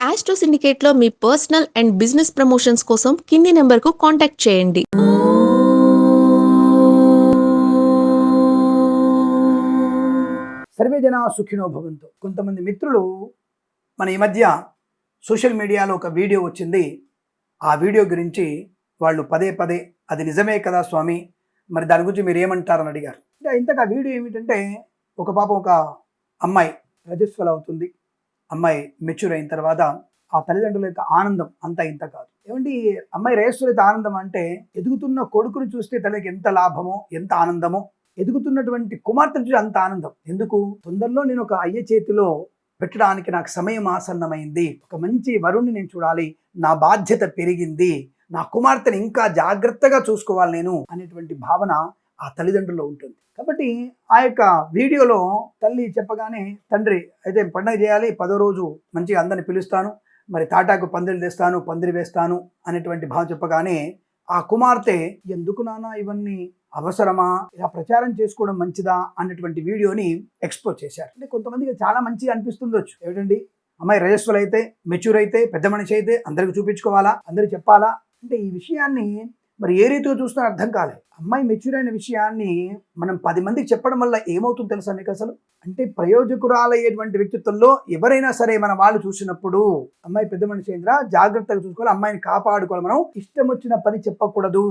Astro సిండికేట్లో మీ personal and business promotions కోసం కింది నెంబర్కు కాంటాక్ట్ చేయండి. సర్వే జన సుఖినో భవంతు. కొంతమంది మిత్రులు మన ఈ మధ్య సోషల్ మీడియాలో ఒక వీడియో వచ్చింది. ఆ వీడియో గురించి వాళ్ళు పదే పదే అది నిజమే కదా స్వామి? మరి దాని గురించి మీరు ఏమంటారని అడిగారు. అంటే ఇంతకు ఆ వీడియో ఏమిటంటే ఒక పాపం ఒక అమ్మాయి రజస్వల అవుతుంది. అమ్మాయి మెచ్యూర్ అయిన తర్వాత ఆ తల్లిదండ్రుల యొక్క ఆనందం అంత ఇంత కాదు. ఏమండి అమ్మాయి రజస్వల ఆనందం అంటే ఎదుగుతున్న కొడుకును చూస్తే తనకి ఎంత లాభమో ఎంత ఆనందమో ఎదుగుతున్నటువంటి కుమార్తెను చూసి అంత ఆనందం. ఎందుకు? తొందరలో నేను ఒక అయ్య చేతిలో పెట్టడానికి నాకు సమయం ఆసన్నమైంది. ఒక మంచి వరుణ్ణి నేను చూడాలి. నా బాధ్యత పెరిగింది. నా కుమార్తెని ఇంకా జాగ్రత్తగా చూసుకోవాలి నేను అనేటువంటి భావన ఆ తల్లిదండ్రుల్లో ఉంటుంది. కాబట్టి ఆ యొక్క వీడియోలో తల్లి చెప్పగానే తండ్రి అయితే పండగ చేయాలి పదో రోజు మంచిగా అందరిని పిలుస్తాను మరి తాటాకు పందిరి తెస్తాను పందిరి వేస్తాను అనేటువంటి భావం చెప్పగానే ఆ కుమార్తె ఎందుకు నానా ఇవన్నీ అవసరమా? ఇలా ప్రచారం చేసుకోవడం మంచిదా? అన్నటువంటి వీడియోని ఎక్స్పోజ్ చేశారు. అంటే కొంతమందికి చాలా మంచిగా అనిపిస్తుండొచ్చు. ఏమిటండి? అమ్మాయి రజస్వల్ అయితే మెచ్యూర్ అయితే పెద్ద మనిషి అయితే అందరికి చూపించుకోవాలా? అందరికి చెప్పాలా? అంటే ఈ విషయాన్ని మరి ఏ రీతిలో చూస్తున్నా అర్థం కాలేదు. అమ్మాయి మెచ్యూర్ అయిన విషయాన్ని మనం పది మందికి చెప్పడం వల్ల ఏమవుతుందో తెలుసా మీకు అసలు? అంటే ప్రయోజకురాలయ్యేటువంటి వ్యక్తిత్వంలో ఎవరైనా సరే మన వాళ్ళు చూసినప్పుడు అమ్మాయి పెద్ద మనిషి అయిందిరా జాగ్రత్తగా చూసుకోవాలి అమ్మాయిని కాపాడుకోవాలి మనం. ఇష్టం వచ్చిన పని చెప్పకూడదు.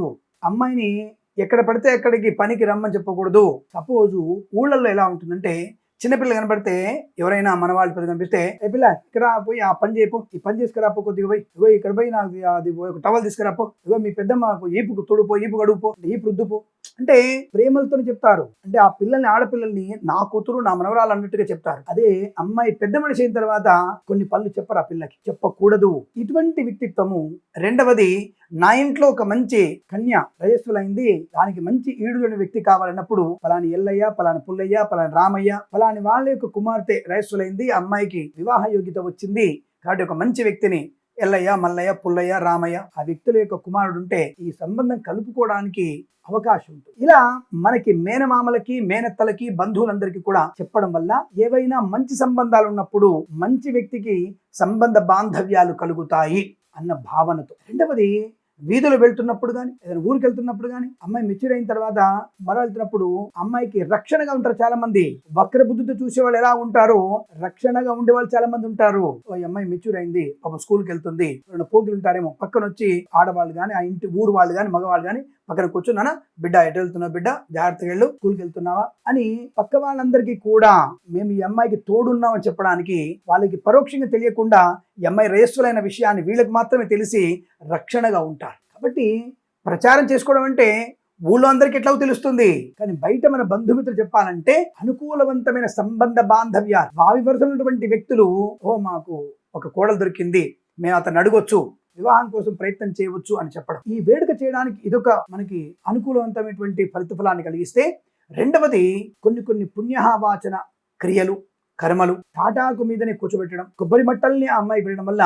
అమ్మాయిని ఎక్కడ పడితే అక్కడికి పనికి రమ్మని చెప్పకూడదు. సపోజు ఊళ్ళల్లో ఎలా ఉంటుందంటే చిన్నపిల్ల కనబడితే ఎవరైనా మన వాళ్ళు పెద్ద కనిపిస్తే ఏ పిల్ల ఇక్కడ పోయి ఆ పని చేయపో ఈ పని తీసుకురాపో కొద్దిగా పోయి. ఇగో ఇక్కడ పోయి నాకు అది ఒక టవల్ తీసుకురాపో. ఇగో మీ పెద్దమ్మ ఈపుకు తొడుపో ఈపు గడుపుపో ఈపు రుద్దుపో. అంటే ప్రేమలతో చెప్తారు. అంటే ఆ పిల్లల్ని ఆడపిల్లల్ని నా కూతురు నా మనవరాలు అన్నట్టుగా చెప్తారు. అదే అమ్మాయి పెద్ద మనిషి అయిన తర్వాత కొన్ని పనులు చెప్పరు ఆ పిల్లకి. చెప్పకూడదు. ఇటువంటి వ్యక్తిత్వము రెండవది నా ఇంట్లో ఒక మంచి కన్య రజస్సులైంది దానికి మంచి ఈడులోని వ్యక్తి కావాలన్నప్పుడు పలాని ఎల్లయ్య పలాని పుల్లయ్య పలాని రామయ్య పలాని వాళ్ళ యొక్క కుమార్తె రైసులైంది. అమ్మాయికి వివాహ యోగ్యత వచ్చింది. కాబట్టి ఒక మంచి వ్యక్తిని ఎల్లయ్య మల్లయ్య పుల్లయ్య రామయ్య ఆ వ్యక్తుల యొక్క కుమారుడు ఉంటే ఈ సంబంధం కలుపుకోవడానికి అవకాశం ఉంటుంది. ఇలా మనకి మేనమామలకి మేనత్తలకి బంధువులందరికీ కూడా చెప్పడం వల్ల ఏవైనా మంచి సంబంధాలు ఉన్నప్పుడు మంచి వ్యక్తికి సంబంధ బాంధవ్యాలు కలుగుతాయి అన్న భావనతో. రెండవది వీధులు వెళ్తున్నప్పుడు కానీ ఏదైనా ఊరికి వెళ్తున్నప్పుడు కానీ అమ్మాయి మెచ్యూర్ అయిన తర్వాత మరో వెళ్తున్నప్పుడు అమ్మాయికి రక్షణగా ఉంటారు చాలా మంది వక్ర బుద్ధితో చూసే వాళ్ళు ఎలా ఉంటారో? రక్షణగా ఉండే వాళ్ళు చాలా మంది ఉంటారు. ఓ ఈ అమ్మాయి మెచ్యూర్ అయింది పాపం స్కూల్కి వెళ్తుంది రెండు పోకిలు ఉంటారేమో పక్కన వచ్చి ఆడవాళ్ళు కానీ ఆ ఇంటి ఊరు వాళ్ళు కానీ మగవాళ్ళు కానీ పక్కన కూర్చున్నానా? బిడ్డ ఎటు వెళ్తున్నావు బిడ్డ? జాగ్రత్తగా వెళ్ళు. స్కూల్కి వెళ్తున్నావా? అని పక్క వాళ్ళందరికీ కూడా మేము ఈ అమ్మాయికి తోడున్నామని చెప్పడానికి వాళ్ళకి పరోక్షంగా తెలియకుండా ఈ అమ్మాయి రేసులైన విషయాన్ని వీళ్ళకి మాత్రమే తెలిసి రక్షణగా ఉంటారు. కాబట్టి ప్రచారం చేసుకోవడం అంటే ఊళ్ళో అందరికి ఎట్లా తెలుస్తుంది? కానీ బయట మన బంధుమిత్రులు చెప్పాలంటే అనుకూలవంతమైన సంబంధ బాంధవ్యాలు. వావి వరుసైనటువంటి వ్యక్తులు ఓ మాకు ఒక కోడలు దొరికింది. మేము అతను అడగొచ్చు. వివాహం కోసం ప్రయత్నం చేయవచ్చు అని చెప్పడం. ఈ వేడుక చేయడానికి ఇదొక మనకి అనుకూలవంతమైనటువంటి ఫలిత ఫలాన్ని కలిగిస్తే రెండవది కొన్ని కొన్ని పుణ్యహావాచన క్రియలు కర్మలు తాటాకు మీదనే కూర్చోబెట్టడం కొబ్బరి మట్టల్ని ఆ అమ్మాయి పెట్టడం వల్ల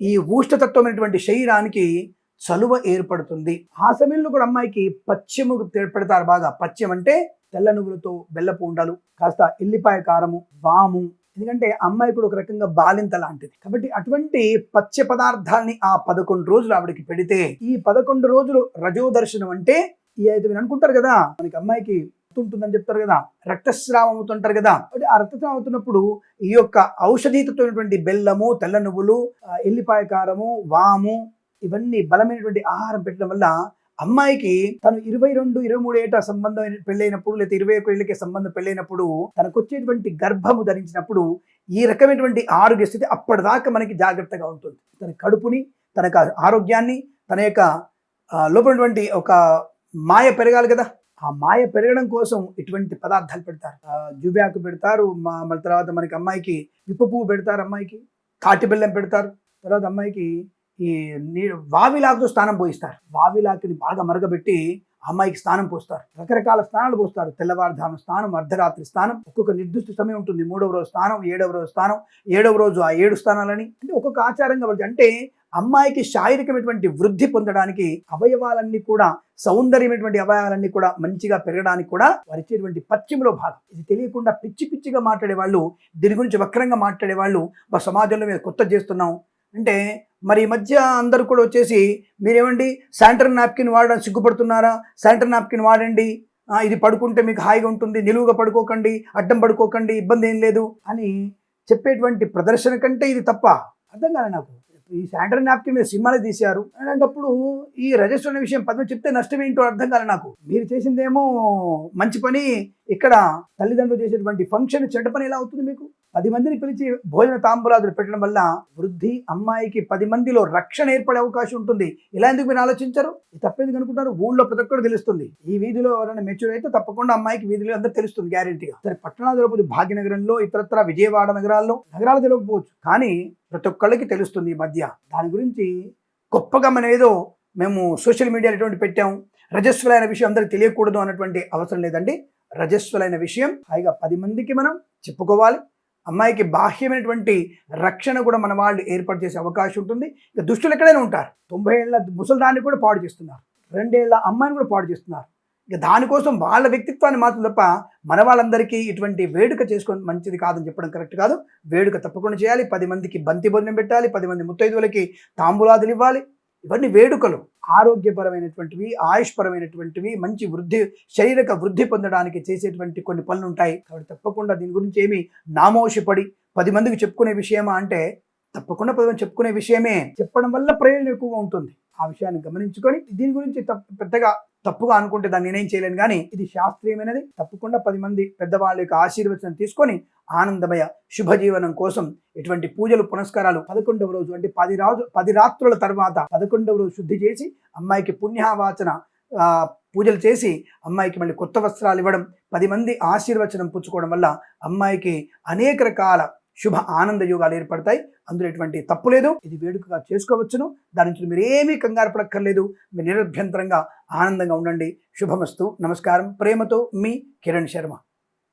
ఈ ఊష్ణతత్వమైనటువంటి శరీరానికి చలువ ఏర్పడుతుంది. ఆ సమయంలో కూడా అమ్మాయికి పశ్చిమ పెడతారు బాగా. పశ్చిమ అంటే తెల్ల నువ్వులతో బెల్లపు ఉండలు కాస్త ఎల్లిపాయ కారము వాము ఎందుకంటే అమ్మాయి కూడా ఒక రకంగా బాలింత లాంటిది. కాబట్టి అటువంటి పచ్చ పదార్థాలని ఆ పదకొండు రోజులు ఆవిడకి పెడితే ఈ పదకొండు రోజులు రజో దర్శనం అంటే ఈ అయితే మీరు అనుకుంటారు కదా మనకి అమ్మాయికి ఉంటుందని చెప్తారు కదా రక్తస్రావం అవుతుంటారు కదా అంటే ఆ రక్తస్రావం అవుతున్నప్పుడు ఈ యొక్క ఔషధీతమైనటువంటి బెల్లము తెల్ల నువ్వులు ఎల్లిపాయ కారము వాము ఇవన్నీ బలమైనటువంటి ఆహారం పెట్టడం వల్ల అమ్మాయికి తను ఇరవై రెండు ఇరవై మూడు ఏట సంబంధం పెళ్ళైనప్పుడు లేదా ఇరవై ఒక ఏళ్ళకి సంబంధం పెళ్ళైనప్పుడు తనకు వచ్చేటువంటి గర్భము ధరించినప్పుడు ఈ రకమైనటువంటి ఆరోగ్య స్థితి అప్పటిదాకా మనకి జాగ్రత్తగా ఉంటుంది. తన కడుపుని తన యొక్క ఆరోగ్యాన్ని తన యొక్క లోపలటువంటి ఒక మాయ పెరగాలి కదా. ఆ మాయ పెరగడం కోసం ఇటువంటి పదార్థాలు పెడతారు. జుబ్యాకు పెడతారు మా మళ్ళీ తర్వాత మనకి అమ్మాయికి విప్ప పువ్వు పెడతారు అమ్మాయికి. తాటి బెల్లం పెడతారు. తర్వాత అమ్మాయికి ఈ వావిలాకు వావిలాకుతో స్నానం పోయిస్తారు. వావిలాకుని బాగా మరగబెట్టి అమ్మాయికి స్నానం పోస్తారు. రకరకాల స్నానాలు పోస్తారు. తెల్లవారుధానం స్నానం అర్ధరాత్రి స్నానం ఒక్కొక్క నిర్దిష్ట సమయం ఉంటుంది. మూడవ రోజు స్నానం ఏడవ రోజు స్నానం ఏడవ రోజు ఆ ఏడు స్థానాలని అంటే ఒక్కొక్క ఆచారంగా అంటే అమ్మాయికి శారీరకమైనటువంటి వృద్ధి పొందడానికి అవయవాలన్నీ కూడా సౌందర్యమైనటువంటి అవయవాలన్నీ కూడా మంచిగా పెరగడానికి కూడా వరిచేటువంటి పశ్చిమలో భాగం. ఇది తెలియకుండా పిచ్చి పిచ్చిగా మాట్లాడే వాళ్ళు దీని గురించి వక్రంగా మాట్లాడే వాళ్ళు మా సమాజంలో మేము కొత్త చేస్తున్నాం అంటే మరి ఈ మధ్య అందరూ కూడా వచ్చేసి మీరేమండి శానిటరీ నాప్కిన్ వాడడం సిగ్గుపడుతున్నారా? శానిటరీ నాప్కిన్ వాడండి. ఇది పడుకుంటే మీకు హాయిగా ఉంటుంది నిలువుగా పడుకోకండి అడ్డం పడుకోకండి ఇబ్బంది ఏం లేదు అని చెప్పేటువంటి ప్రదర్శన కంటే ఇది తప్ప అర్థం కాలే నాకు. ఈ శానిటరీ నాప్కిన్ మీద సినిమాలు తీశారు. అలాంటప్పుడు ఈ రజస్ అనే విషయం పదవి చెప్తే నష్టం ఏంటో అర్థం కాలే నాకు. మీరు చేసిందేమో మంచి పని. ఇక్కడ తల్లిదండ్రులు చేసేటువంటి ఫంక్షన్ చెడ్డ పని ఎలా అవుతుంది మీకు? పది మందిని పిలిచి భోజన తాంబూలాదులు పెట్టడం వల్ల వృద్ధి అమ్మాయికి పది మందిలో రక్షణ ఏర్పడే అవకాశం ఉంటుంది. ఇలా ఎందుకు మీరు ఆలోచించరు? తప్పేందుకు అనుకుంటారు? ఊళ్ళో ప్రతి ఒక్కరు తెలుస్తుంది. ఈ వీధిలో ఎవరైనా మెచ్యూర్ అయితే తప్పకుండా అమ్మాయికి వీధిలో అందరూ తెలుస్తుంది గ్యారెంటీగా సరే పట్టణాలు తెలియకపోతే భాగ్యనగరంలో ఇతరత్ర విజయవాడ నగరాల్లో నగరాలు తెలియకపోవచ్చు కానీ ప్రతి ఒక్కళ్ళకి తెలుస్తుంది ఈ మధ్య. దాని గురించి గొప్పగా మనం ఏదో మేము సోషల్ మీడియాలో ఎటువంటి పెట్టాము రజస్వలైన విషయం అందరికి తెలియకూడదు అన్నటువంటి అవసరం లేదండి. రజస్వలైన విషయం హాయిగా పది మందికి మనం చెప్పుకోవాలి. అమ్మాయికి బాహ్యమైనటువంటి రక్షణ కూడా మన వాళ్ళు ఏర్పాటు చేసే అవకాశం ఉంటుంది. ఇక దుష్టులు ఎక్కడైనా ఉంటారు. తొంభై ఏళ్ళ ముసలిదాన్ని కూడా పాడు చేస్తున్నారు. రెండేళ్ళ అమ్మాయిని కూడా పాడు చేస్తున్నారు. ఇక దానికోసం వాళ్ళ వ్యక్తిత్వాన్ని మాత్రం తప్ప మన వాళ్ళందరికీ ఇటువంటి వేడుక చేసుకోవడం మంచిది కాదని చెప్పడం కరెక్ట్ కాదు. వేడుక తప్పకుండా చేయాలి. పది మందికి బంతి భోజనం పెట్టాలి. పది మంది ముత్తైదువులకి తాంబూలాదులు ఇవ్వాలి. ఇవన్నీ వేడుకలు. ఆరోగ్యపరమైనటువంటివి ఆయుష్పరమైనటువంటివి మంచి వృద్ధి శారీరక వృద్ధి పొందడానికి చేసేటువంటి కొన్ని పనులు ఉంటాయి. కాబట్టి తప్పకుండా దీని గురించి ఏమి నామోషపడి పది మందికి చెప్పుకునే విషయమా అంటే తప్పకుండా పది మంది చెప్పుకునే విషయమే. చెప్పడం వల్ల ప్రయోజనం ఎక్కువగా ఉంటుంది. ఆ విషయాన్ని గమనించుకొని దీని గురించి తప్ప- పెద్దగా తప్పుగా అనుకుంటే దాన్ని నేనేం చేయలేను. కానీ ఇది శాస్త్రీయమైనది. తప్పకుండా పది మంది పెద్దవాళ్ళ యొక్క ఆశీర్వచనం తీసుకొని ఆనందమయ శుభజీవనం కోసం ఇటువంటి పూజలు పునస్కారాలు పదకొండవ రోజు అంటే పది రాజు పది రాత్రుల తర్వాత పదకొండవ రోజు శుద్ధి చేసి అమ్మాయికి పుణ్యావాచన పూజలు చేసి అమ్మాయికి మళ్ళీ కొత్త వస్త్రాలు ఇవ్వడం పది మంది ఆశీర్వచనం పుచ్చుకోవడం వల్ల అమ్మాయికి అనేక రకాల శుభ ఆనంద యోగాలు ఏర్పడతాయి. అందులో ఎటువంటి తప్పు లేదు. ఇది వేడుకగా చేసుకోవచ్చును. దాని నుంచి మీరు ఏమీ కంగారు పడక్కర్లేదు. మీరు నిరభ్యంతరంగా ఆనందంగా ఉండండి. శుభమస్తు. నమస్కారం. ప్రేమతో మీ కిరణ్ శర్మ.